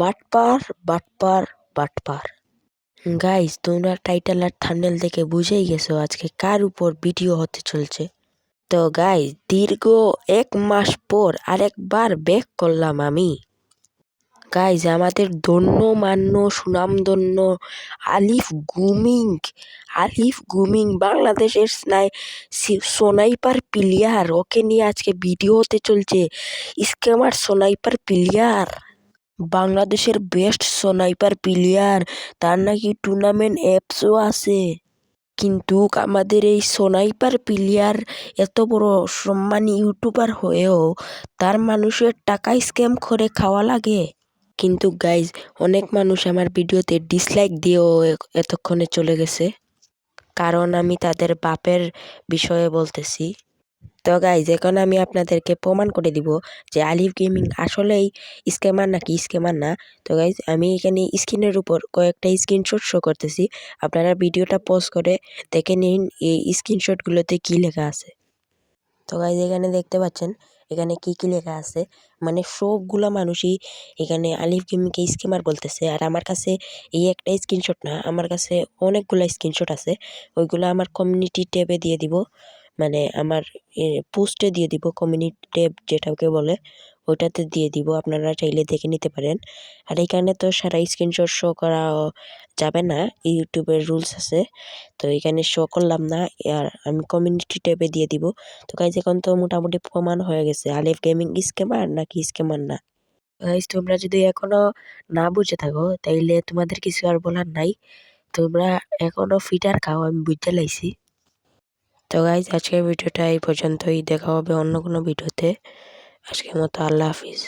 বাটপার বাটপার বাটপার। গাইস তোমরা টাইটেল আর থাম্বনেল দেখে বুঝেই গেছো আজকে কার উপর ভিডিও হতে চলছে। তো গাইস দীর্ঘ এক মাস পর আরেকবার ব্যাক করলাম আমি। গাইজ আমাদের ধন্য মান্য সুনামধন্য, আলিফ গুমিং আলিফ গুমিং বাংলাদেশের স্নাই সোনাইপার প্লেয়ার ওকে নিয়ে আজকে ভিডিও হতে চলছে। স্ক্যামার সোনাইপার প্লেয়ার বাংলাদেশের বেস্ট সোনাইপার প্লেয়ার। তার নাকি টুর্নামেন্ট অ্যাপসও আছে। কিন্তু আমাদের এই সোনাইপার প্লেয়ার এত বড় সম্মানী ইউটিউবার হয়েও তার মানুষের টাকা স্ক্যাম করে খাওয়া লাগে। কিন্তু গাইজ, অনেক মানুষ আমার ভিডিওতে ডিসলাইক দিয়েও এতক্ষণে চলে গেছে। কারণ আমি তাদের বাপের বিষয়ে বলতেছি। তো গাইজ এখন আমি আপনাদেরকে প্রমাণ করে দিব যে আলিফ গেমিং আসলেই স্ক্যামার নাকি স্ক্যামার না। তো গাইজ আমি এখানে স্ক্রিনের উপর কয়েকটা স্ক্রিনশট শো করতেছি। আপনারা ভিডিওটা পজ করে দেখে নিন এই স্ক্রিনশটগুলোতে কী লেখা আছে। তো গাইজ এখানে দেখতে পাচ্ছেন, এখানে কি কি লেখা আছে। মানে সবগুলা মানুষই এখানে আলিফ গেমিংকে স্ক্যামার বলতেছে। আর আমার কাছে এই একটা স্ক্রিনশট না, আমার কাছে অনেকগুলো স্ক্রিনশট আছে। ওইগুলো আমার কমিউনিটি ট্যাবে দিয়ে দিব। মানে আমার পোস্টে দিয়ে দিব কমিউনিটি ট্যাব যেটাকে বলে, ওইটাতে দিয়ে দিব, আপনারা চাইলে দেখে নিতে পারেন। আর এখানে তো সারা স্ক্রিনশট শো করা যাবে না, ইউটিউবের রুলস আছে, তো এখানে শো করলাম না, আর আমি কমিউনিটি ট্যাবে দিয়ে দিব। তো গাইজ এখন তো মোটামুটি প্রমাণ হয়ে গেছে, আলিফ গেমিং স্ক্যামার নাকি স্ক্যামার না? গাইজ তোমরা যদি এখনও না বুঝে থাকো, তাইলে তোমাদের কিছু আর বলার নাই। তোমরা এখনও ফিটার খাও, আমি বুঝতে লাইছি। তো গাইজ আজকের ভিডিওটা এই পর্যন্তই। দেখা হবে অন্য কোনো ভিডিওতে আজকের মতো আল্লাহ হাফিজ।